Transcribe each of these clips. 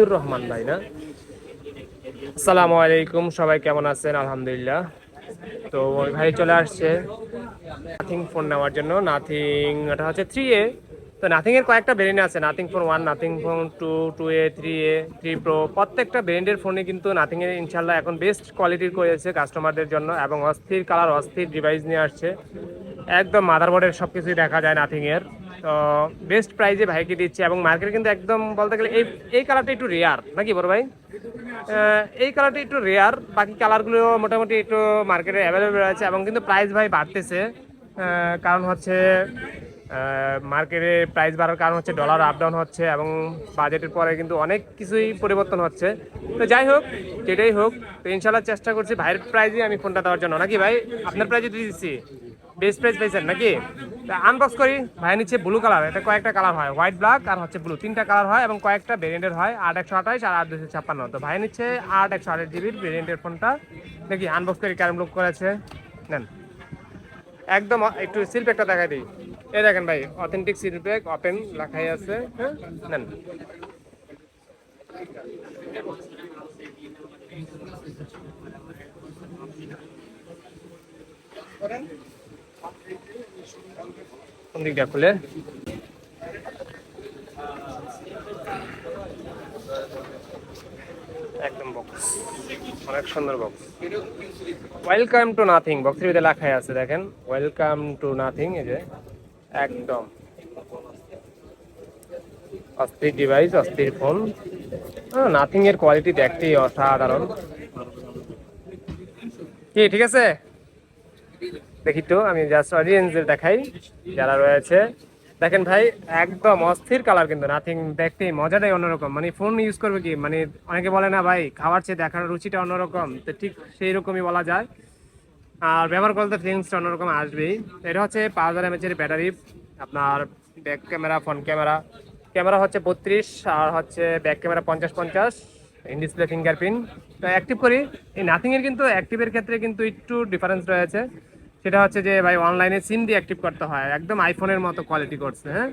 শহীদুর রহমান ভাই, না? আসসালামু আলাইকুম, সবাই কেমন আছেন? আলহামদুলিল্লাহ। তো ওই ভাই চলে আসছে নাথিং ফোন নেওয়ার জন্য। নাথিং, এটা হচ্ছে থ্রি এ তো নাথিং এর কয়েকটা ভেরিয়েন্ট আছে, Nothing phone one, Nothing phone two two A three A three pro প্রত্যেকটা ব্র্যান্ডের ফোনে কিন্তু নাথিং এর ইনশাল্লাহ এখন বেস্ট কোয়ালিটির করেছে কাস্টমারদের জন্য এবং অস্থির কালার অস্থির ডিভাইস নিয়ে আসছে। একদম মাদারবোর্ডের সব কিছুই দেখা যায় নাথিং এর তো বেস্ট প্রাইজে ভাইকে দিচ্ছে এবং মার্কেটে কিন্তু একদম বলতে গেলে এই এই কালারটা একটু রেয়ার নাকি বড় ভাই? এই কালারটা একটু রেয়ার বাকি কালারগুলো মোটামুটি একটু মার্কেটে অ্যাভেলেবেল আছে এবং কিন্তু প্রাইস ভাই বাড়তেছে। কারণ হচ্ছে মার্কেটে প্রাইস বাড়ার কারণ হচ্ছে ডলার আপ ডাউন হচ্ছে এবং বাজেটের পরে কিন্তু অনেক কিছুই পরিবর্তন হচ্ছে। তো যাই হোক, যেটাই হোক, তো ইনশাল্লাহ চেষ্টা করছি ভাইয়ের প্রাইজে আমি ফোনটা দেওয়ার জন্য। নাকি ভাই? আপনার প্রাইজে দিয়ে দিচ্ছি। বেস্ট প্রাইস পেয়েছেন নাকি? আনবক্স করি। ভাই নিচ্ছে ব্লু কালার এটা কয়েকটা কালার হয় হোয়াইট ব্ল্যাক আর হচ্ছে ব্লু তিনটা কালার হয় এবং কয়েকটা ভেরিয়েন্টের হয়, আট একশো আঠাইশ আর আট দুশো ছাপ্পান্ন। তো ভাই নিচ্ছে আট একশো আঠাশ জিবির ভেরিয়েন্টের ফোনটা দেখি আনবক্স করি ক্যারাম লুক করেছে। নেন। একদম, একটু সিল প্যাকটা দেখাই দিই। এই দেখেন ভাই অথেন্টিক সিল প্যাক ওপেন লেখাই আছে। হ্যাঁ নেন। কোন দিকটা খুলে একদম বক্স অনেক সুন্দর বক্স ওয়েলকাম টু নাথিং বক্সের ভিতরে লেখাই আছে, দেখেন। ওয়েলকাম টু নাথিং এই যে। একদম। অস্থির ডিভাইস অস্থির ফোন নাথিং এর কোয়ালিটি দেখতেই অসাধারণ। কি, ঠিক আছে? দেখি তো, আমি জাস্ট অডিয়েন্সদের দেখাই যারা রয়েছে। দেখেন ভাই, একদম অস্থির কালার কিন্তু নাথিং দেখতেই মজাটাই অন্যরকম। মানে ফোন ইউজ করবে কি? মানে অনেকে বলে না ভাই, খাওয়ার চেয়ে দেখার রুচিটা অন্যরকম। তো ঠিক সেই রকমই বলা যায়। আর ব্যবহার করতে ফিলিংসটা অন্যরকম আসবেই। এটা হচ্ছে পাঁচ হাজার এমএচের ব্যাটারি আপনার back camera front camera camera হচ্ছে বত্রিশ, আর হচ্ছে ব্যাক ক্যামেরা পঞ্চাশ পঞ্চাশ ইন ডিসপ্লে ফিঙ্গারপ্রিন্ট তো অ্যাক্টিভ করি। এই নাথিং এর কিন্তু অ্যাক্টিভের ক্ষেত্রে কিন্তু একটু ডিফারেন্স রয়েছে। সেটা হচ্ছে যে ভাই অনলাইনে সিম দিয়ে অ্যাক্টিভ করতে হয়, একদম আইফোনের মতো কোয়ালিটি করছে হ্যাঁ?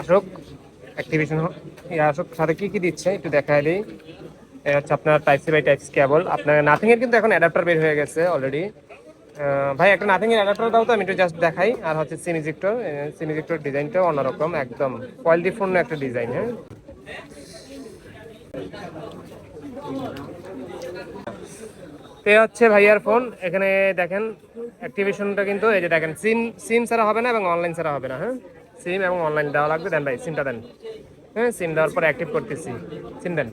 আসুক অ্যাক্টিভেশন আসুক, সাথে কি কি দিচ্ছে, একটু দেখাই দিই। হচ্ছে আপনার type C by type cable আপনার নাথিং এর কিন্তু এখন অ্যাডাপ্টার বের হয়ে গেছে অলরেডি ভাই, একটা নাথিং এর অ্যাডাপ্টার দাও তো, আমি একটু জাস্ট দেখাই। আর হচ্ছে সিনিজেক্টর সিনিজেক্টর ডিজাইনটাও অন্যরকম, একদম কোয়ালিটি ফোন একটা ডিজাইন হ্যাঁ। এ হচ্ছে ভাইয়ার ফোন এখানে দেখেন অ্যাক্টিভেশনটা কিন্তু এই যে দেখেন সিম সিম ছাড়া হবে না এবং অনলাইন ছাড়া হবে না হ্যাঁ। সিম এবং অনলাইন দেওয়া লাগবে, দেন ভাই সিমটা দেন। হ্যাঁ সিম দেওয়ার পর অ্যাক্টিভ করতেছি। সিম দেন।